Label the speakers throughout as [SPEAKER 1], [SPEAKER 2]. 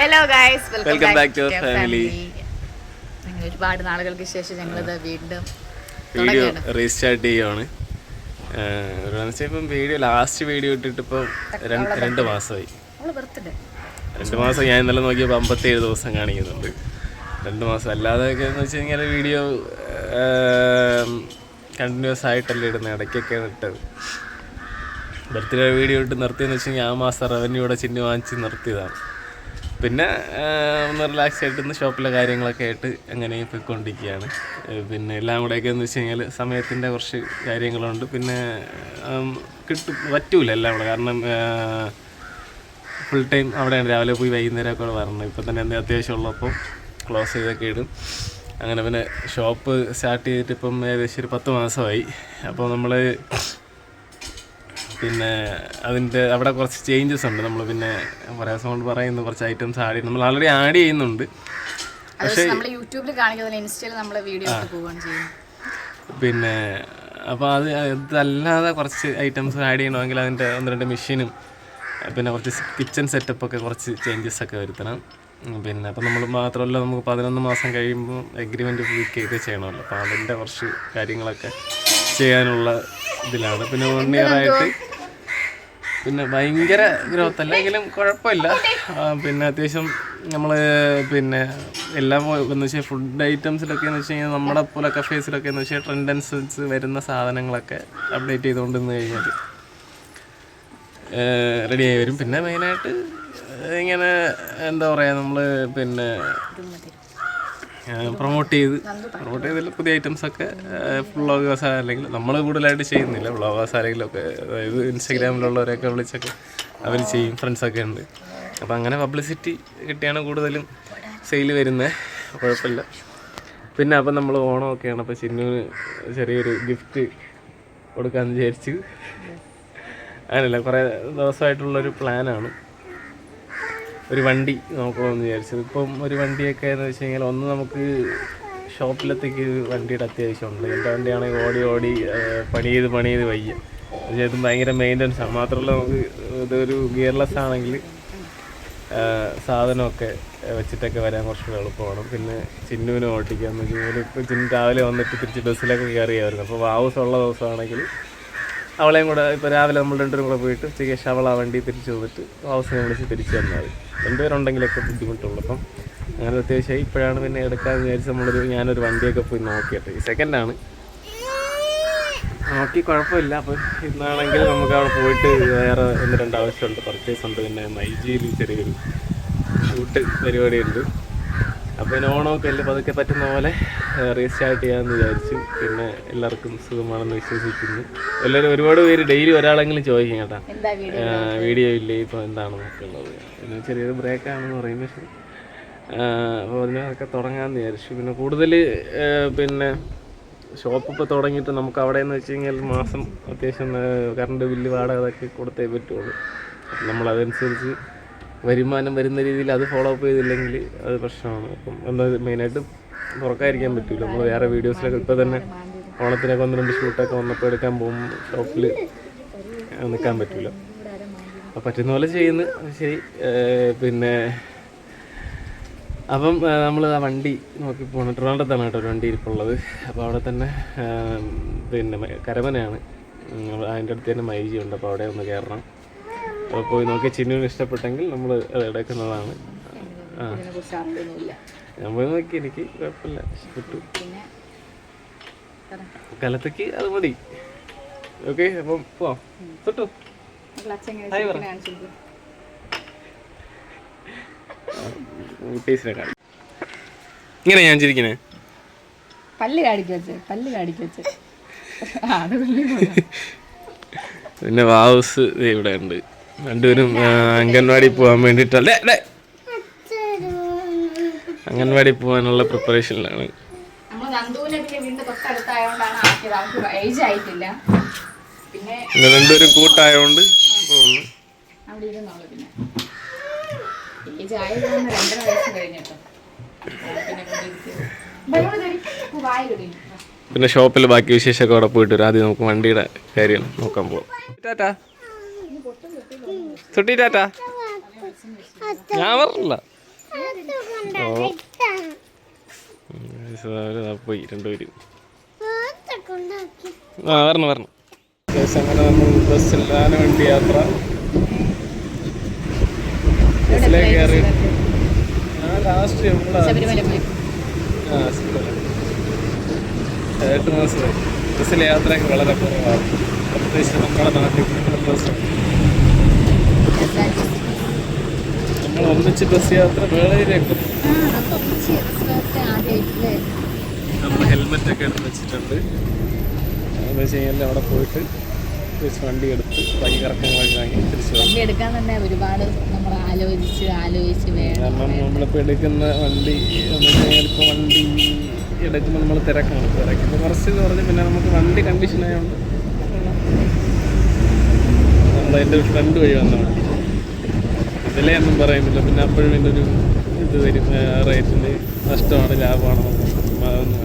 [SPEAKER 1] Hello guys
[SPEAKER 2] welcome back to family.
[SPEAKER 1] ഞങ്ങൾ ഒരുപാട് നാളുകൾക്ക് ശേഷം ഞങ്ങളിത് വീണ്ടും
[SPEAKER 2] വീഡിയോ. റീസ്റ്റാർട്ട് ചെയ്യുവാണ്. ഇപ്പം വീഡിയോ ലാസ്റ്റ് വീഡിയോ ഇട്ടിട്ട് ഇപ്പം രണ്ട് മാസമായി. രണ്ട് മാസം ഞാൻ ഇന്നലെ നോക്കിയപ്പോൾ അമ്പത്തേഴ് ദിവസം കാണിക്കുന്നുണ്ട്. രണ്ട് മാസം അല്ലാതെ ഒക്കെ എന്ന് വെച്ച് കഴിഞ്ഞാൽ വീഡിയോ കണ്ടിന്യൂസ് ആയിട്ടല്ലേ ഇടുന്നത് ഇടയ്ക്കൊക്കെ ഇട്ടത്. ബർത്ത്ഡേ വീഡിയോ ഇട്ട് നിർത്തിയെന്ന് വെച്ച് കഴിഞ്ഞാൽ ആ മാസം റവന്യൂടെ ചിഹ്നം വാങ്ങിച്ച് നിർത്തിയതാണ്. പിന്നെ ഒന്ന് റിലാക്സ് ആയിട്ട് ഇന്ന് ഷോപ്പിലെ കാര്യങ്ങളൊക്കെ ആയിട്ട് അങ്ങനെ പോയിക്കൊണ്ടിരിക്കുകയാണ്. പിന്നെ എല്ലാം കൂടെയൊക്കെ എന്ന് വെച്ച് കഴിഞ്ഞാൽ സമയത്തിന്റെ കുറച്ച് കാര്യങ്ങളുണ്ട്. പിന്നെ കിട്ടും പറ്റൂല എല്ലാം കൂടെ. കാരണം ഫുൾ ടൈം അവിടെയാണ് രാവിലെ പോയി വൈകുന്നേരമൊക്കെ അവിടെ വരണം. ഇപ്പം തന്നെ എന്തെങ്കിലും അത്യാവശ്യം ഉള്ളപ്പോൾ ക്ലോസ് ചെയ്തൊക്കെ ഇടും. അങ്ങനെ പിന്നെ ഷോപ്പ് സ്റ്റാർട്ട് ചെയ്തിട്ട് ഇപ്പം ഏകദേശം ഒരു പത്ത് മാസമായി. അപ്പോൾ നമ്മൾ പിന്നെ അതിന്റെ അവിടെ കുറച്ച് ചേഞ്ചസ് ഉണ്ട്. നമ്മൾ പിന്നെ കുറേ ദിവസം കൊണ്ട് പറയുന്നു കുറച്ച് ഐറ്റംസ് ആഡ് ചെയ്യുന്നു. നമ്മൾ ആൾറെഡി ആഡ് ചെയ്യുന്നുണ്ട്.
[SPEAKER 1] പക്ഷേ നമ്മൾ യൂട്യൂബിൽ കാണിക്കുന്നതിൽ ഇൻസ്റ്റയിൽ നമ്മൾ വീഡിയോ ഇട്ട് പോവുകയാണ് ചെയ്യുന്നത്.
[SPEAKER 2] പിന്നെ അപ്പോൾ അത് ഇതല്ലാതെ കുറച്ച് ഐറ്റംസ് ആഡ് ചെയ്യണമെങ്കിൽ അതിന്റെ ഒന്ന് രണ്ട് മെഷീനും പിന്നെ കുറച്ച് കിച്ചൺ സെറ്റപ്പ് ഒക്കെ കുറച്ച് ചേഞ്ചസ് ഒക്കെ വരുത്തണം. പിന്നെ അപ്പം നമ്മൾ മാത്രമല്ല നമുക്ക് പതിനൊന്ന് മാസം കഴിയുമ്പോൾ എഗ്രിമെന്റ് ചെയ്ത് ചെയ്യണമല്ലോ. അപ്പോൾ അതിന്റെ കുറച്ച് കാര്യങ്ങളൊക്കെ ചെയ്യാനുള്ള ഇതിലാണ്. പിന്നെ വൺ ഇയർ ആയിട്ട് പിന്നെ ഭയങ്കര ഗ്രോത്ത് അല്ലെങ്കിലും കുഴപ്പമില്ല. പിന്നെ അത്യാവശ്യം നമ്മൾ പിന്നെ എല്ലാം എന്ന് വെച്ചാൽ ഫുഡ് ഐറ്റംസിലൊക്കെ എന്ന് വെച്ച് കഴിഞ്ഞാൽ നമ്മുടെ പോലെ കഫേസിലൊക്കെ എന്ന് വെച്ചാൽ ട്രെൻഡ് അനുസരിച്ച് വരുന്ന സാധനങ്ങളൊക്കെ അപ്ഡേറ്റ് ചെയ്തുകൊണ്ടിരുന്നു കഴിഞ്ഞാൽ റെഡി ആയി വരും. പിന്നെ മെയിനായിട്ട് ഇങ്ങനെ എന്താ പറയുക നമ്മൾ പിന്നെ പ്രൊമോട്ട് ചെയ്ത് പ്രൊമോട്ട് ചെയ്തതിൽ പുതിയ ഐറ്റംസ് ഒക്കെ വ്ളോഗേഴ്സ് അല്ലെങ്കിൽ നമ്മൾ കൂടുതലായിട്ട് ചെയ്യുന്നില്ല. വ്ളോഗേഴ്സ് ആരെങ്കിലും ഒക്കെ അതായത് ഇൻസ്റ്റാഗ്രാമിലുള്ളവരെയൊക്കെ വിളിച്ചൊക്കെ അവർ ചെയ്യും ഫ്രണ്ട്സൊക്കെ ഉണ്ട്. അപ്പോൾ അങ്ങനെ പബ്ലിസിറ്റി കിട്ടിയാണ് കൂടുതലും സെയിൽ വരുന്നത് കുഴപ്പമില്ല. പിന്നെ അപ്പം നമ്മൾ ഓണമൊക്കെയാണ് അപ്പോൾ ചിന്നുവിന് ചെറിയൊരു ഗിഫ്റ്റ് കൊടുക്കാമെന്ന് വിചാരിച്ചു. അങ്ങനെയല്ല കുറേ ദിവസമായിട്ടുള്ളൊരു പ്ലാനാണ് ഒരു വണ്ടി നോക്കണമെന്ന് വിചാരിച്ചത്. ഇപ്പം ഒരു വണ്ടിയൊക്കെ എന്ന് വെച്ച് കഴിഞ്ഞാൽ ഒന്ന് നമുക്ക് ഷോപ്പിലത്തേക്ക് വണ്ടിയുടെ അത്യാവശ്യമുണ്ട്. എന്റെ വണ്ടിയാണെങ്കിൽ ഓടി ഓടി പണി ചെയ്ത് പണി ചെയ്ത് വയ്യ. പക്ഷേ ഭയങ്കര മെയിന്റനൻസ് ആണ്. മാത്രമല്ല നമുക്ക് ഇതൊരു ഗിയർലെസ് ആണെങ്കിൽ സാധനമൊക്കെ വെച്ചിട്ടൊക്കെ വരാൻ കുറച്ചുകൂടെ എളുപ്പമാണ്. പിന്നെ ചിന്നുവിനെ ഓട്ടിക്കാന്ന് വെച്ച് കഴിഞ്ഞാൽ ചിന്നു രാവിലെ വന്നിട്ട് തിരിച്ച് ബസ്സിലൊക്കെ കയറിയായിരുന്നു അപ്പോൾ വാവൂസ് ഉള്ള ദിവസമാണെങ്കിൽ അവളെയും കൂടെ ഇപ്പൊ രാവിലെ നമ്മൾ രണ്ടുപേരും കൂടെ പോയിട്ട് ഉച്ചയ്ക്ക് ശേഷം അവൾ ആ വണ്ടി തിരിച്ചു വന്നിട്ട് അവസരം വിളിച്ച് തിരിച്ചു തന്നാൽ രണ്ടുപേരുണ്ടെങ്കിലൊക്കെ ബുദ്ധിമുട്ടുള്ളൂ. അപ്പം അങ്ങനെ അത്യാവശ്യമായി ഇപ്പോഴാണ് പിന്നെ എടുക്കാമെന്ന് വിചാരിച്ച് നമ്മളൊരു ഞാനൊരു വണ്ടിയൊക്കെ പോയി നോക്കിയിട്ട് ഈ സെക്കൻഡാണ് നോക്കി കുഴപ്പമില്ല. അപ്പോൾ ഇന്നാണെങ്കിൽ നമുക്ക് അവിടെ പോയിട്ട് വേറെ ഒന്ന് രണ്ട് ആവശ്യമുണ്ട്. പർച്ചേസ് ഉണ്ട്. പിന്നെ മൈജിയിൽ ചെറിയൊരു ഷൂട്ട് പരിപാടിയുണ്ട്. അപ്പോൾ പിന്നെ ഓണമൊക്കെ അല്ലേ പതുക്കെ പറ്റുന്ന പോലെ റീസ്റ്റാർട്ട് ചെയ്യാമെന്ന് വിചാരിച്ചു പിന്നെ എല്ലാവർക്കും സുഖമാണെന്ന് വിശ്വസിക്കുന്നു. എല്ലാവരും ഒരുപാട് പേര് ഡെയിലി ഒരാളെങ്കിലും ചോദിക്കും കേട്ടാ.
[SPEAKER 1] വീഡിയോ
[SPEAKER 2] ഇല്ലേ? ഇപ്പോൾ എന്താണെന്നൊക്കെ ഉള്ളത്. പിന്നെ ചെറിയൊരു ബ്രേക്കാണെന്ന് പറയും. പക്ഷേ അപ്പോൾ അതിനൊക്കെ തുടങ്ങാമെന്ന് വിചാരിച്ചു. പിന്നെ കൂടുതൽ പിന്നെ ഷോപ്പ് ഇപ്പോൾ തുടങ്ങിയിട്ട് നമുക്ക് അവിടെ എന്ന് വെച്ച് കഴിഞ്ഞാൽ മാസം അത്യാവശ്യം കറണ്ട് ബില്ല് വാടക അതൊക്കെ കൊടുത്തേ പറ്റുള്ളൂ. നമ്മളതനുസരിച്ച് വരുമാനം വരുന്ന രീതിയിൽ അത് ഫോളോ അപ്പ് ചെയ്തില്ലെങ്കിൽ അത് പ്രശ്നമാണ്. അപ്പം എന്താ മെയിനായിട്ട് തുറക്കാതിരിക്കാൻ പറ്റില്ല നമ്മൾ വേറെ വീഡിയോസിലൊക്കെ ഇപ്പോൾ തന്നെ ഓണത്തിനൊക്കെ ഒന്ന് രണ്ട് ഷൂട്ടൊക്കെ വന്നപ്പോൾ എടുക്കാൻ പോകും ഷോപ്പിൽ നിൽക്കാൻ പറ്റില്ല അപ്പം പറ്റുന്ന പോലെ ചെയ്യുന്നു. ശരി. പിന്നെ അപ്പം നമ്മൾ ആ വണ്ടി നോക്കി പോകണം ട്രിവാൻഡത്താണ് കേട്ടോ ഒരു വണ്ടി ഇരിപ്പുള്ളത്. അപ്പോൾ അവിടെ തന്നെ പിന്നെ കരമനയാണ്. അതിന്റെ അടുത്ത് തന്നെ മൈജി ഉണ്ട്. അപ്പോൾ അവിടെ ഒന്ന് കയറണം പോയി നോക്കി. ചിന്നുവിന് ഇഷ്ടപ്പെട്ടെങ്കിൽ നമ്മൾ എടുക്കുന്നതാണ്. ആ. ഞാൻ പോയി നോക്കി. എനിക്ക് കുഴപ്പമില്ല. ഇഷ്ടപ്പെട്ടു.
[SPEAKER 1] പിന്നെ
[SPEAKER 2] കലത്തേക്ക് അത് മതി. ഓക്കെ അപ്പം പോവാം. തൊട്ടു. ടേസ്റ്റിനെ കാണും ഇങ്ങനെ ഞാൻ ചിരിക്കണേ?
[SPEAKER 1] പല്ല് കാണിക്കും വെച്ച് പല്ല് കാണിക്കും വെച്ച്
[SPEAKER 2] പിന്നെ വാവസ് ഇവിടെ ഉണ്ട്. രണ്ടുപേരും അംഗൻവാടി പോകാൻ വേണ്ടിയിട്ടല്ലേ അംഗൻവാടി പോകാനുള്ള പ്രിപ്പറേഷനിലാണ്.
[SPEAKER 1] പിന്നെ
[SPEAKER 2] രണ്ടുപേരും കൂട്ടായോണ്ട് പോകുന്നു
[SPEAKER 1] അവിടെ ഇരുന്നോളൂ പിന്നെ.
[SPEAKER 2] ഷോപ്പിൽ ബാക്കി വിശേഷമൊക്കെ അവിടെ പോയിട്ട് വരും. ആദ്യം നമുക്ക് വണ്ടിയുടെ കാര്യം നോക്കാൻ പോവാം. ടാറ്റാ. ചുട്ടി പോയി ആ യാത്ര. കയറി. ആ ലാസ്റ്റ് ആ എട്ട് മാസമായി ബസ്സിലെ യാത്രയൊക്കെ വളരെ കുറവാണ്. പ്രത്യേകിച്ച് നമ്മുടെ നാട്ടിൽ ബസ് നമ്മൾ ഒന്നിച്ച് ബസ് യാത്ര വേളയിലേക്കും നമ്മൾ ഹെൽമെറ്റ് ഒക്കെ എടുത്ത് വെച്ചിട്ടുണ്ട്. എന്താ ചെയ്യാൻ അവിടെ പോയിട്ട് തിരിച്ച് വണ്ടി എടുത്ത് ബൈക്ക് ഇറക്കങ്ങളൊക്കെ വാങ്ങി തിരിച്ചു
[SPEAKER 1] വണ്ടി എടുക്കാൻ തന്നെ ഒരുപാട് നമ്മൾ ആലോചിച്ച് ആലോചിച്ച് വേണം.
[SPEAKER 2] കാരണം നമ്മളിപ്പോൾ എടുക്കുന്ന വണ്ടി ഇപ്പോൾ വണ്ടി എടുക്കുമ്പോൾ നമ്മൾ തിരക്കാണ്. തിരക്കുമ്പോൾ കുറച്ച് എന്ന് പറഞ്ഞ് പിന്നെ നമുക്ക് വണ്ടി കണ്ടീഷൻ ആയതുകൊണ്ട് ഒരു ഫ്രണ്ട് വഴി വന്ന വണ്ടി വിലയൊന്നും പറയുന്നില്ല. പിന്നെ അപ്പോഴും ഇതിന്റെ ഒരു ഇത് വരും റേറ്റിന് നഷ്ടമാണ് ലാഭമാണ്. അതൊന്നും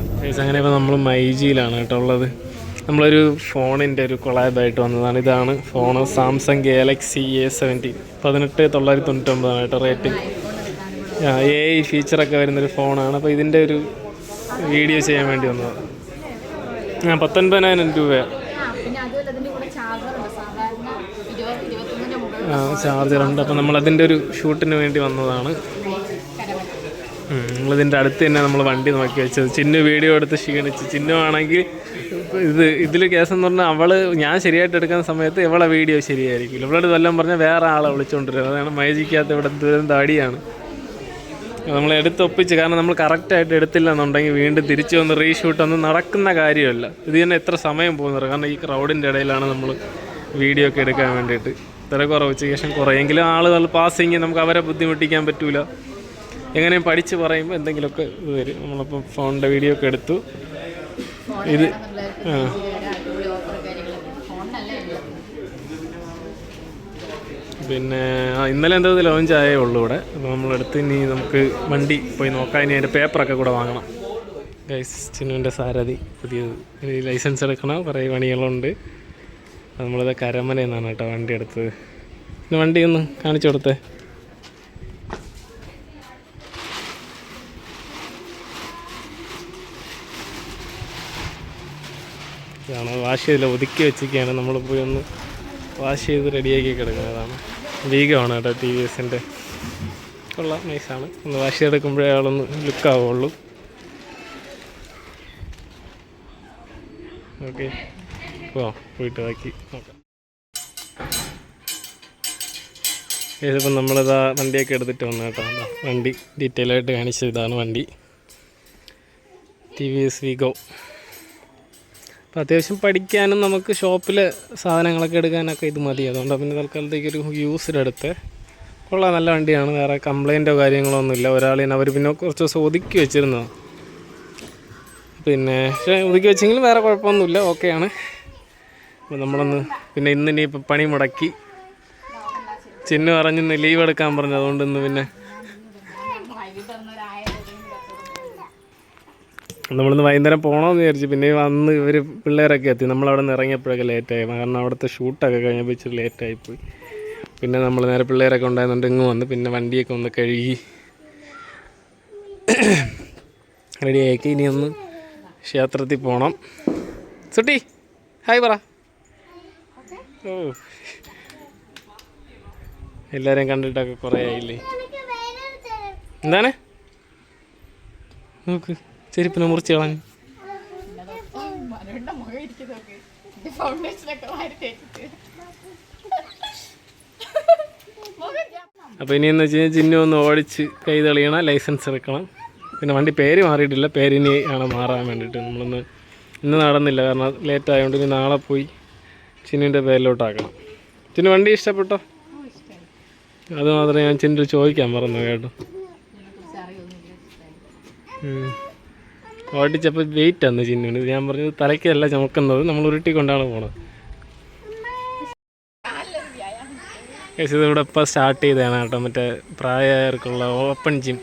[SPEAKER 2] അങ്ങനെ ഇപ്പോൾ നമ്മൾ മൈജിയിലാണ് കേട്ടോ ഉള്ളത്. നമ്മളൊരു ഫോണിന്റെ ഒരു കൊളാബായിട്ട് വന്നതാണ്. ഇതാണ് phone Samsung Galaxy A seventy പതിനെട്ട് തൊള്ളായിരത്തി തൊണ്ണൂറ്റൊമ്പതാണ് കേട്ടോ റേറ്റ്. എ ഐ ഫീച്ചറൊക്കെ വരുന്നൊരു ഫോണാണ്. അപ്പോൾ ഇതിന്റെ ഒരു വീഡിയോ ചെയ്യാൻ വേണ്ടി വന്നതാണ്. ആ പത്തൊൻപതിനായിരം രൂപയാണ് ചാർജറുണ്ട് അപ്പോൾ നമ്മൾ അതിന്റെ ഒരു ഷൂട്ടിന് വേണ്ടി വന്നതാണ്. നമ്മളിതിന്റെ അടുത്ത് തന്നെ നമ്മൾ വണ്ടി നോക്കി വെച്ചത്. ചിന്നു വീഡിയോ എടുത്ത് ക്ഷീണിച്ച്. ചിന്നുവാണെങ്കിൽ ഇത് ഇതിൽ കേസ് എന്ന് പറഞ്ഞാൽ അവൾ ഞാൻ ശരിയായിട്ട് എടുക്കുന്ന സമയത്ത് ഇവളെ വീഡിയോ ശരിയായിരിക്കും ഇവളോട് വല്ലതും പറഞ്ഞാൽ വേറെ ആളെ വിളിച്ചുകൊണ്ടിരുന്നത് അതാണ് മൈജിക്കാത്ത ഇവിടെ ദൂരം താടിയാണ്. നമ്മൾ എടുത്തൊപ്പിച്ച് കാരണം നമ്മൾ കറക്റ്റായിട്ട് എടുത്തില്ല എന്നുണ്ടെങ്കിൽ വീണ്ടും തിരിച്ചു വന്ന് റീഷൂട്ട് ഒന്നും നടക്കുന്ന കാര്യമല്ല. ഇത് തന്നെ എത്ര സമയം പോകുന്നത് കാരണം ഈ ക്രൗഡിന്റെ ഇടയിലാണ് നമ്മൾ വീഡിയോ ഒക്കെ എടുക്കാൻ വേണ്ടിയിട്ട്. തിരക്കുറവ് ഉച്ചയ്ക്ക് ശേഷം കുറേയെങ്കിലും ആളുകൾ പാസിങ് നമുക്ക് അവരെ ബുദ്ധിമുട്ടിക്കാൻ പറ്റൂല. എങ്ങനെയും പഠിച്ച് പറയുമ്പോൾ എന്തെങ്കിലുമൊക്കെ ഇത് വരും. നമ്മളിപ്പോൾ ഫോണിന്റെ വീഡിയോ ഒക്കെ എടുത്തു. ഇത് ആ. പിന്നെ ഇന്നലെ എന്താ ലോഞ്ച് ആയേ ഉള്ളൂ ഇവിടെ. അപ്പോൾ നമ്മളെടുത്ത് ഇനി നമുക്ക് വണ്ടി പോയി നോക്കാം. ഇനി അതിന്റെ പേപ്പറൊക്കെ കൂടെ വാങ്ങണം. ഗൈസ് ചിന്നുവിന്റെ സാരഥി പുതിയത്. ലൈസൻസ് എടുക്കണം? കുറേ പണികളുണ്ട്. നമ്മളിത് കരമനയിൽ നിന്നാണ് കേട്ടോ വണ്ടി എടുത്തത്. ഇന്ന് വണ്ടി ഒന്ന് കാണിച്ചു കൊടുത്തേ. ഇതാണ് വാഷ് ചെയ്തില്ല ഒതുക്കി വെച്ചിരിക്കുകയാണ്. നമ്മൾ പോയി ഒന്ന് വാഷ് ചെയ്ത് റെഡിയാക്കി കിടക്കുന്നതാണ് വീഗമാണ് കേട്ടോ ടി വി എസിന്റെ കൊള്ളാം നൈസാണ് ഒന്ന് വാഷ് ചെയ്തെടുക്കുമ്പോഴേ അയാളൊന്ന് ലുക്കാവുള്ളൂ ഓക്കെ പോവാം പോയിട്ട് ബാക്കി നോക്കാം. ഇതിപ്പം നമ്മളിതാ വണ്ടിയൊക്കെ എടുത്തിട്ട് വന്നു കേട്ടോ. വണ്ടി ഡീറ്റെയിൽ ആയിട്ട് കാണിച്ചത് ഇതാണ് വണ്ടി. ടി വി എസ് വിഗോ അപ്പോൾ അത്യാവശ്യം പഠിക്കാനും നമുക്ക് ഷോപ്പിൽ സാധനങ്ങളൊക്കെ എടുക്കാനൊക്കെ ഇത് മതി. അതുകൊണ്ട് പിന്നെ തൽക്കാലത്തേക്ക് ഒരു യൂസ്ഡ് എടുത്ത്. കൊള്ളാം നല്ല വണ്ടിയാണ്. വേറെ കംപ്ലൈന്റോ കാര്യങ്ങളോ ഒന്നുമില്ല ഒരാളിനെ അവർ പിന്നെ കുറച്ച് ദിവസം ഒതുക്കി വെച്ചിരുന്നതാണ് പിന്നെ ഒതുക്കി വെച്ചെങ്കിലും വേറെ കുഴപ്പമൊന്നുമില്ല. ഓക്കെയാണ് അപ്പോൾ നമ്മളൊന്ന് പിന്നെ ഇന്ന് ഇനി ഇപ്പം പണി മുടക്കി. ചിന്നു പറഞ്ഞിന്ന് ലീവ് എടുക്കാൻ പറഞ്ഞു. അതുകൊണ്ട് ഇന്ന് പിന്നെ നമ്മളിന്ന് വൈകുന്നേരം പോകണമെന്ന് വിചാരിച്ചു പിന്നെ വന്ന് ഇവർ പിള്ളേരൊക്കെ എത്തി. നമ്മളവിടെ നിന്ന് ഇറങ്ങിയപ്പോഴൊക്കെ ലേറ്റായി കാരണം അവിടുത്തെ ഷൂട്ടൊക്കെ കഴിഞ്ഞപ്പോൾ ഇച്ചിരി ലേറ്റായിപ്പോയി പിന്നെ നമ്മൾ നേരെ പിള്ളേരൊക്കെ ഉണ്ടായിരുന്നുണ്ട് ഇങ്ങ് വന്ന് പിന്നെ വണ്ടിയൊക്കെ ഒന്ന് കഴുകി റെഡിയാക്കി ഇനി ഒന്ന് ക്ഷേത്രത്തിൽ പോകണം സുട്ടി ഹായ് പറ. ഓ. എല്ലാവരെയും കണ്ടിട്ടൊക്കെ കുറേ ആയില്ലേ? എന്താണ്? നോക്ക് ചെരുപ്പിനെ മുറിച്ച് കളഞ്ഞു. അപ്പൊ ഇനി എന്ന് വെച്ച് കഴിഞ്ഞാൽ ചിഹ്നം ഒന്ന് ഓടിച്ച് കൈ തെളിയണം ലൈസൻസ് എടുക്കണം. പിന്നെ വണ്ടി പേര് മാറിയിട്ടില്ല പേരിനി ആണ് മാറാൻ വേണ്ടിയിട്ട്. നമ്മളൊന്ന് ഇന്ന് നടന്നില്ല കാരണം ലേറ്റ് ആയതുകൊണ്ട് ഇനി നാളെ പോയി ചിന്നുവിന്റെ പേരിലോട്ടാക്കണം. ചിന്നു വണ്ടി ഇഷ്ടപ്പെട്ടോ? അത് മാത്രമേ ഞാൻ ചിന്നു ചോദിക്കാൻ പറഞ്ഞു കേട്ടോ. ഓടിച്ചപ്പോൾ വെയിറ്റ് ആണ് ചിന്നുവിന് ഞാൻ പറഞ്ഞത് തലയ്ക്കല്ല ചുമക്കുന്നത്. നമ്മൾ ഉരുട്ടിക്കൊണ്ടാണ് പോണത്. ഇത് ഇവിടെ ഇപ്പോൾ സ്റ്റാർട്ട് ചെയ്തതാണ് കേട്ടോ. മറ്റേ പ്രായമായവർക്കുള്ള ഓപ്പൺ ജിം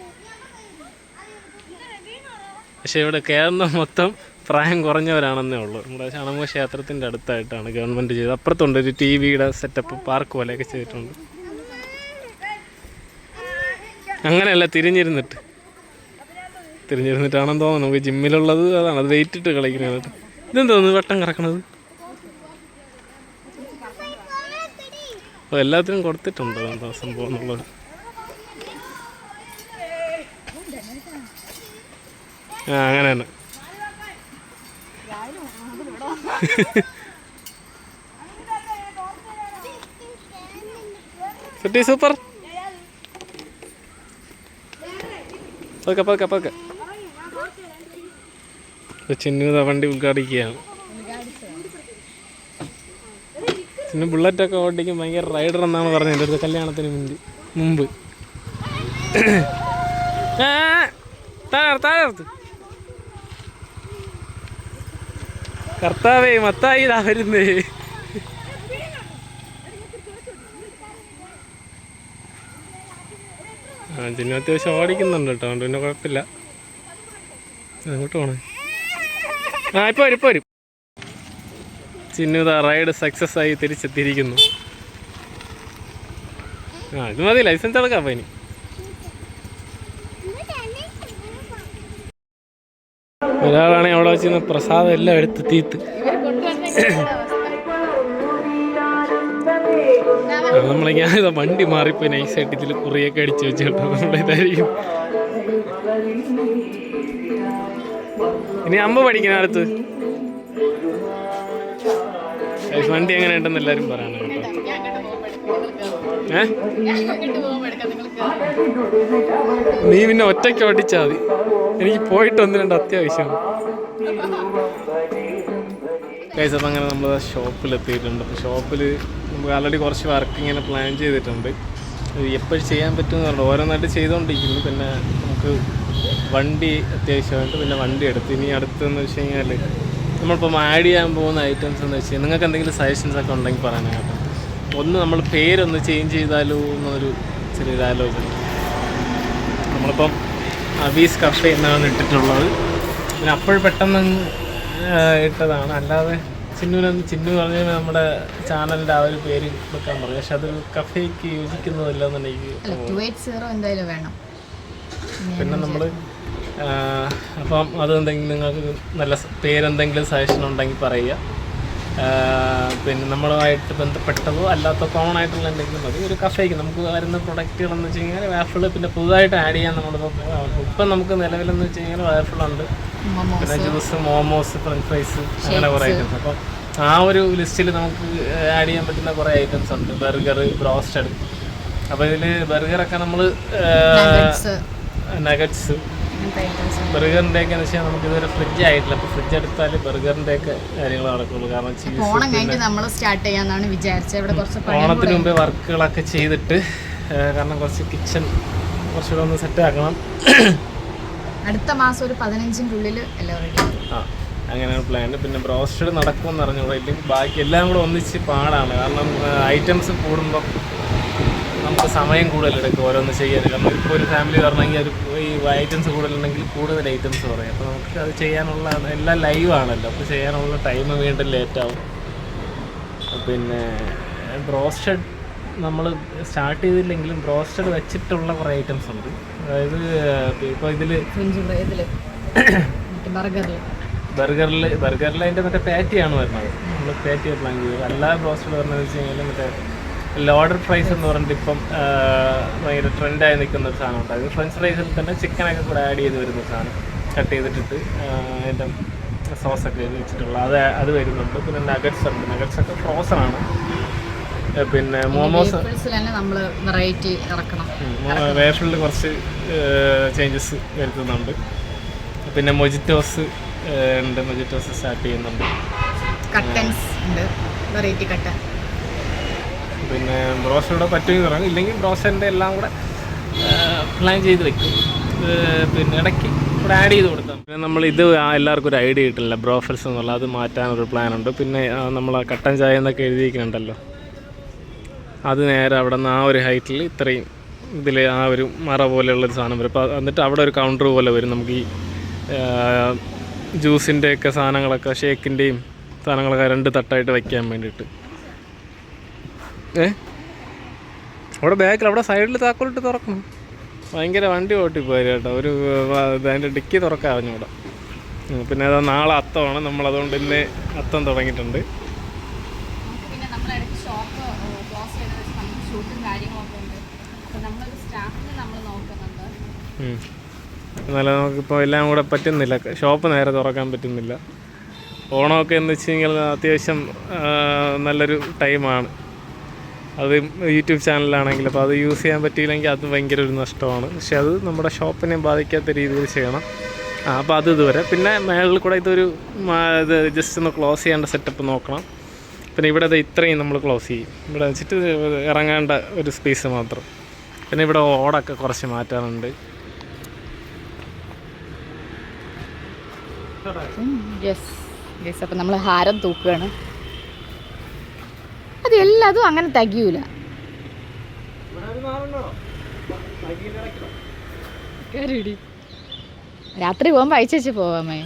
[SPEAKER 2] പക്ഷേ ഇവിടെ കയറുന്ന മൊത്തം പ്രായം കുറഞ്ഞവരാണെന്നേ ഉള്ളൂ. നമ്മുടെ ഷണമുഖ ക്ഷേത്രത്തിന്റെ അടുത്തായിട്ടാണ് ഗവൺമെന്റ് ചെയ്തത്. അപ്പുറത്തുണ്ട് ഒരു ടി വിയുടെ സെറ്റപ്പ് പാർക്ക് പോലെയൊക്കെ ചെയ്തിട്ടുണ്ട്. അങ്ങനെയല്ല തിരിഞ്ഞിരുന്നിട്ട്. തിരിഞ്ഞിരുന്നിട്ടാണെന്ന് തോന്നുന്നു. നമുക്ക് ജിമ്മിലുള്ളത് അതാണ്. അത് വെയിറ്റ് ഇട്ട് കളിക്കുന്നത്. ഇതെന്തോന്ന് വട്ടം കറക്കണത്? അപ്പോൾ എല്ലാത്തിനും കൊടുത്തിട്ടുണ്ട് എന്താ സംഭവം എന്നുള്ളത്. ആ അങ്ങനെ തന്നെ കുട്ടി സൂപ്പർ പതുക്കെ പതുക്കെ പതുക്കെ ചിന്നു വണ്ടി ഉദ്ഘാടിക്കുകയാണ്. ചിന്നു ബുള്ളറ്റൊക്കെ ഓടിക്കും ഭയങ്കര റൈഡർ എന്നാണ് പറഞ്ഞത്. എന്റെ അടുത്ത് കല്യാണത്തിന് മുമ്പ്. മുമ്പ് താഴെ താഴെ കർത്താവേ മത്തായി ഇതാ വരുന്നേ. ആ ജിന്നു അത്യാവശ്യം ഓടിക്കുന്നുണ്ട് കേട്ടോ. അതുകൊണ്ട് പിന്നെ കുഴപ്പമില്ല. അങ്ങോട്ട് പോണേ. ആ ഇപ്പോൾ വരും ഇപ്പോൾ വരും. ചിന്നു ഇതാ റൈഡ് സക്സസ് ആയി തിരിച്ചെത്തിയിരിക്കുന്നു. ആ ഇത് മതി ലൈസൻസ് എടുക്കാം അപ്പം ഇനി. ഒരാളാണെങ്കിൽ അവിടെ വെച്ചിരുന്ന പ്രസാദം എല്ലാം എടുത്ത് തീത്ത്.
[SPEAKER 1] നമ്മളെ ഞാൻ
[SPEAKER 2] ഇതാ നമ്മളെ വണ്ടി മാറിപ്പോയി നൈസായിട്ട് ഇതിൽ കുറിയൊക്കെ അടിച്ചു വെച്ചിട്ട്. നമ്മുടെ ഇതായിരിക്കും ഇനി അമ്മ പഠിക്കുന്ന അടുത്ത്. വണ്ടി എങ്ങനെ ഉണ്ടെന്ന് എല്ലാവരും പറയണം കേട്ടോ.
[SPEAKER 1] ഞാൻ
[SPEAKER 2] നീ പിന്നെ ഒറ്റയ്ക്ക് ഓടിച്ചാൽ മതി. എനിക്ക് പോയിട്ട് ഒന്ന് രണ്ട് അത്യാവശ്യമാണ് കൈസ് അപ്പം അങ്ങനെ നമ്മൾ ഷോപ്പിൽ എത്തിയിട്ടുണ്ട് അപ്പോൾ ഷോപ്പിൽ നമുക്ക് ആൾറെഡി കുറച്ച് വർക്ക് ഇങ്ങനെ പ്ലാൻ ചെയ്തിട്ടുണ്ട്. എപ്പോഴും ചെയ്യാൻ പറ്റുമെന്ന് പറഞ്ഞു ഓരോന്നായിട്ട് ചെയ്തുകൊണ്ടിരിക്കുന്നു പിന്നെ നമുക്ക് വണ്ടി അത്യാവശ്യമായിട്ട് പിന്നെ വണ്ടി എടുത്ത്. ഇനി അടുത്തെന്ന് വെച്ച് കഴിഞ്ഞാൽ നമ്മളിപ്പം ആഡ് ചെയ്യാൻ പോകുന്ന ഐറ്റംസ് എന്ന് വെച്ചാൽ നിങ്ങൾക്ക് എന്തെങ്കിലും സജഷൻസ് ഒക്കെ ഉണ്ടെങ്കിൽ പറയാനാണ് കേട്ടോ ഒന്ന് നമ്മൾ പേരൊന്ന് ചേഞ്ച് ചെയ്താലോ എന്നൊരു ചെറിയൊരു ആലോചന നമ്മളിപ്പം അവീസ് കഫേ എന്നാണ് ഇട്ടിട്ടുള്ളത്. പിന്നെ അപ്പോൾ പെട്ടെന്ന് ഇട്ടതാണ്. അല്ലാതെ ചിന്നുവിനൊന്ന് ചിന്നു പറഞ്ഞ നമ്മുടെ ചാനലിന്റെ ആ ഒരു പേര് വെക്കാൻ പറഞ്ഞു പക്ഷെ അത് കഫേക്ക് യോജിക്കുന്നതല്ല എന്നുണ്ടെങ്കിൽ
[SPEAKER 1] ടു എന്തായാലും വേണം.
[SPEAKER 2] പിന്നെ നമ്മൾ അപ്പം അതെന്തെങ്കിലും നിങ്ങൾക്ക് നല്ല പേരെന്തെങ്കിലും സജഷൻ ഉണ്ടെങ്കിൽ പറയുക. പിന്നെ നമ്മളുമായിട്ട് ബന്ധപ്പെട്ടതോ അല്ലാത്ത കോമൺ ആയിട്ടുള്ള എന്തെങ്കിലും മതി. ഒരു കഫേക്ക് നമുക്ക് വരുന്ന പ്രൊഡക്റ്റുകളെന്ന് വെച്ച് കഴിഞ്ഞാൽ വയർഫുൾ പിന്നെ പുതുതായിട്ട് ആഡ് ചെയ്യാൻ നമ്മളിപ്പോൾ ഇപ്പം നമുക്ക് നിലവിലെന്ന് വെച്ച് കഴിഞ്ഞാൽ ഉണ്ട്. പിന്നെ ജ്യൂസ് മോമോസ് ഫ്രഞ്ച് ഫ്രൈസ് അങ്ങനെ കുറേ ഐറ്റംസ് അപ്പം ആ ഒരു ലിസ്റ്റിൽ നമുക്ക് ആഡ് ചെയ്യാൻ പറ്റുന്ന കുറേ ഐറ്റംസ് ഉണ്ട്. ബർഗർ ബ്രോസ്റ്റഡ് അപ്പോൾ ഇതിൽ ബർഗറൊക്കെ നമ്മൾ നഗറ്റ്സ് ബർഗറിന്റെ ഒക്കെ എന്ന് വെച്ചാൽ നമുക്ക് ഇതൊരു ഫ്രിഡ്ജ് ആയിട്ടില്ല. അപ്പോൾ ഫ്രിഡ്ജ് എടുത്താൽ ബർഗറിന്റെ ഒക്കെ കാര്യങ്ങൾ നടക്കുള്ളൂ. കാരണം ചീസ്
[SPEAKER 1] ഓണം കഴിഞ്ഞിട്ട് നമ്മൾ സ്റ്റാർട്ട് ചെയ്യാന്നാണ് വിചാരിച്ചത്. ഇവിടെ കുറച്ച്
[SPEAKER 2] ഓണത്തിന് മുമ്പേ വർക്കുകളൊക്കെ ചെയ്തിട്ട് കാരണം കുറച്ച് കിച്ചൺ കുറച്ചുകൂടെ ഒന്ന് സെറ്റ് ആക്കണം.
[SPEAKER 1] അടുത്ത മാസം ഒരു പതിനഞ്ചിന്റെ ഉള്ളിൽ എല്ലാം റെഡി
[SPEAKER 2] ആ അങ്ങനെയാണ് പ്ലാൻ പിന്നെ ബ്രോസ്റ്റഡ് നടക്കുമെന്ന് അറിഞ്ഞൂടെ ഇല്ലെങ്കിൽ ബാക്കി എല്ലാം കൂടെ ഒന്നിച്ച് പാടാണ്. കാരണം ഐറ്റംസ് കൂടുമ്പോൾ നമുക്ക് സമയം കൂടുതലെടുക്കും ഓരോന്ന് ചെയ്യാൻ. കാരണം ഇപ്പോൾ ഒരു ഫാമിലി പറഞ്ഞെങ്കിൽ ഒരു ഈ ഐറ്റംസ് കൂടുതലുണ്ടെങ്കിൽ കൂടുതൽ ഐറ്റംസ് പറയും. അപ്പോൾ നമുക്ക് അത് ചെയ്യാനുള്ള എല്ലാം ലൈവ് ആണല്ലോ. അപ്പോൾ ചെയ്യാനുള്ള ടൈം വീണ്ടും ലേറ്റാവും പിന്നെ ബ്രോസ്റ്റഡ് നമ്മൾ സ്റ്റാർട്ട് ചെയ്തില്ലെങ്കിലും ബ്രോസ്റ്റഡ് വെച്ചിട്ടുള്ള കുറേ ഐറ്റംസ് ഉണ്ട്. അതായത് ഇപ്പോൾ ഇതിൽ
[SPEAKER 1] ബർഗറിൽ
[SPEAKER 2] ബർഗറിൽ അതിന്റെ മറ്റേ പാറ്റിയാണ് വരുന്നത്. നമ്മൾ പാറ്റി പ്ലാൻ ചെയ്തത് അല്ലാതെ ബ്രോസ്റ്റഡ് വരുന്നത് വെച്ച് കഴിഞ്ഞാൽ മറ്റേ ലോഡർ ഫ്രൈസ് എന്ന് പറഞ്ഞിട്ട് ഇപ്പം ഭയങ്കര ട്രെൻഡായി നിൽക്കുന്ന ഒരു സാധനം ഉണ്ട്. അത് ഫ്രഞ്ച് ഫ്രൈസിൽ തന്നെ ചിക്കനൊക്കെ കൂടെ ആഡ് ചെയ്ത് വരുന്ന സാധനം. കട്ട് ചെയ്തിട്ടിട്ട് അതിന്റെ സോസൊക്കെ വെച്ചിട്ടുള്ള അത് അത് വരുന്നുണ്ട്. പിന്നെ നഗറ്റ്സ് ഉണ്ട്. നഗറ്റ്സ് ഒക്കെ ഫ്രോസൺ ആണ്. പിന്നെ മോമോസ് വേഫിളിൽ കുറച്ച് ചേഞ്ചസ് വരുത്തുന്നുണ്ട്. പിന്നെ മൊജിറ്റോസ് ഉണ്ട്. മൊജിറ്റോസ് സ്റ്റാർട്ട് ചെയ്യുന്നുണ്ട്.
[SPEAKER 1] കട്ടൻസ് ഉണ്ട്. വെറൈറ്റി കട്ടൻ
[SPEAKER 2] പിന്നെ ബ്രോസ്റ്റോടെ പറ്റുമെന്ന് പറയാം ഇല്ലെങ്കിൽ ബ്രോസറിന്റെ എല്ലാം കൂടെ പ്ലാൻ ചെയ്ത് വെക്കും. പിന്നെ ഇടയ്ക്ക് ഇവിടെ ആഡ് ചെയ്ത് കൊടുത്താൽ പിന്നെ നമ്മൾ ഇത് എല്ലാവർക്കും ഒരു ഐഡിയ കിട്ടില്ല ബ്രോഫൽസ് എന്നുള്ള അത് മാറ്റാനൊരു പ്ലാനുണ്ട് പിന്നെ നമ്മൾ കട്ടൻ ചായ എന്നൊക്കെ എഴുതിയിരിക്കുന്നുണ്ടല്ലോ. അത് നേരെ അവിടെ നിന്ന് ആ ഒരു ഹൈറ്റിൽ ഇത്രയും ഇതിൽ ആ ഒരു മറ പോലെയുള്ളൊരു സാധനം വരും. അപ്പോൾ എന്നിട്ട് അവിടെ ഒരു കൗണ്ടർ പോലെ വരും. നമുക്ക് ഈ ജ്യൂസിന്റെയൊക്കെ സാധനങ്ങളൊക്കെ ഷേക്കിന്റെയും സാധനങ്ങളൊക്കെ രണ്ട് തട്ടായിട്ട് വയ്ക്കാൻ വേണ്ടിയിട്ട്. ഏ? അവിടെ ബാക്കിൽ അവിടെ സൈഡിൽ താക്കോലിട്ട് തുറക്കണം ഭയങ്കര വണ്ടി ഓട്ടിപ്പോയി കേട്ടോ. ഒരു അതിന്റെ ഡിക്കി തുറക്കാൻ അറിഞ്ഞൂടാ. പിന്നെ അത് നാളെ അത്തമാണ്. നമ്മൾ അതുകൊണ്ട് ഇന്ന് അത്തം തുടങ്ങിയിട്ടുണ്ട്. എന്നാലും നമുക്കിപ്പോൾ എല്ലാം കൂടെ പറ്റുന്നില്ല. ഷോപ്പ് നേരെ തുറക്കാൻ പറ്റുന്നില്ല. ഓണമൊക്കെ എന്ന് വെച്ച് കഴിഞ്ഞാൽ അത്യാവശ്യം നല്ലൊരു ടൈമാണ് അത് യൂട്യൂബ് ചാനലാണെങ്കിൽ അപ്പോൾ അത് യൂസ് ചെയ്യാൻ പറ്റിയില്ലെങ്കിൽ അത് ഭയങ്കര ഒരു നഷ്ടമാണ്. പക്ഷെ അത് നമ്മുടെ ഷോപ്പിനെ ബാധിക്കാത്ത രീതിയിൽ ചെയ്യണം. ആ അപ്പോൾ അത് ഇതുവരെ. പിന്നെ മേളിൽ കൂടെ ഇതൊരു ഇത് ജസ്റ്റ് ഒന്ന് ക്ലോസ് ചെയ്യേണ്ട സെറ്റപ്പ് നോക്കണം. പിന്നെ ഇവിടെ ഇത് ഇത്രയും നമ്മൾ ക്ലോസ് ചെയ്യും. ഇവിടെ വെച്ചിട്ട് ഇറങ്ങേണ്ട ഒരു സ്പേസ് മാത്രം. പിന്നെ ഇവിടെ ഓടൊക്കെ കുറച്ച് മാറ്റാറുണ്ട്
[SPEAKER 1] യെസ് യെസ് അപ്പം നമ്മൾ ഹാരം തൂക്കുകയാണ്. അത് എല്ലാതും അങ്ങനെ തികയൂല. രാത്രി പോകുമ്പോൾ അയച്ചു വെച്ച് പോവാമേ.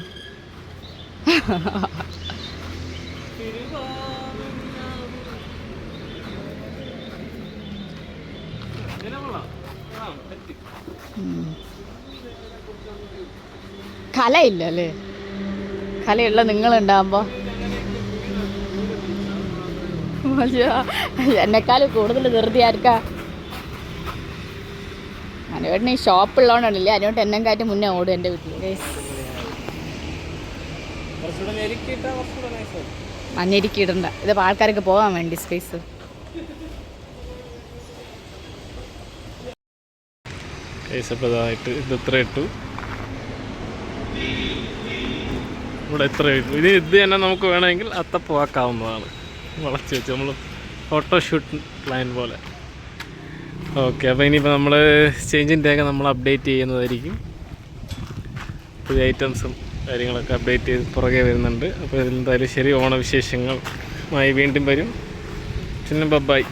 [SPEAKER 1] കലയില്ല അല്ലേ? കലയുള്ള നിങ്ങളുണ്ടാകുമ്പോൾ എന്നെക്കാൾ കൂടുതൽ ധൃതി ആർക്കാ? അനുവേട്ടന് ഈ ഷോപ്പുള്ളതുകൊണ്ടല്ലേ അനുവേട്ടൻ എന്നെ കാറ്റ് മുന്നേ ഓടും എന്റെ വീട്ടിൽ മഞ്ഞരിക്ക് ഇടണ്ട ഇത് ആൾക്കാർക്ക് പോകാൻ വേണ്ടി സ്പേസ്
[SPEAKER 2] ഇത് ഇത്ര ഇട്ടു. ഇവിടെ എത്ര ഇട്ടു. ഇത് ഇത് തന്നെ നമുക്ക് വേണമെങ്കിൽ അത്തപ്പൂ ആക്കാവുന്നതാണ്. വളച്ച് വെച്ച് നമ്മൾ ഫോട്ടോഷൂട്ട് പ്ലാൻ പോലെ. ഓക്കെ അപ്പോൾ ഇനിയിപ്പോൾ നമ്മൾ ചേഞ്ചിന്റെ ഒക്കെ നമ്മൾ അപ്ഡേറ്റ് ചെയ്യുന്നതായിരിക്കും. പുതിയ ഐറ്റംസും കാര്യങ്ങളൊക്കെ അപ്ഡേറ്റ് ചെയ്ത് പുറകെ വരുന്നുണ്ട്. അപ്പോൾ ഇതിൽ എന്തായാലും ശരി ഓണവിശേഷങ്ങളുമായി വീണ്ടും വരും. പിന്നെ ബൈ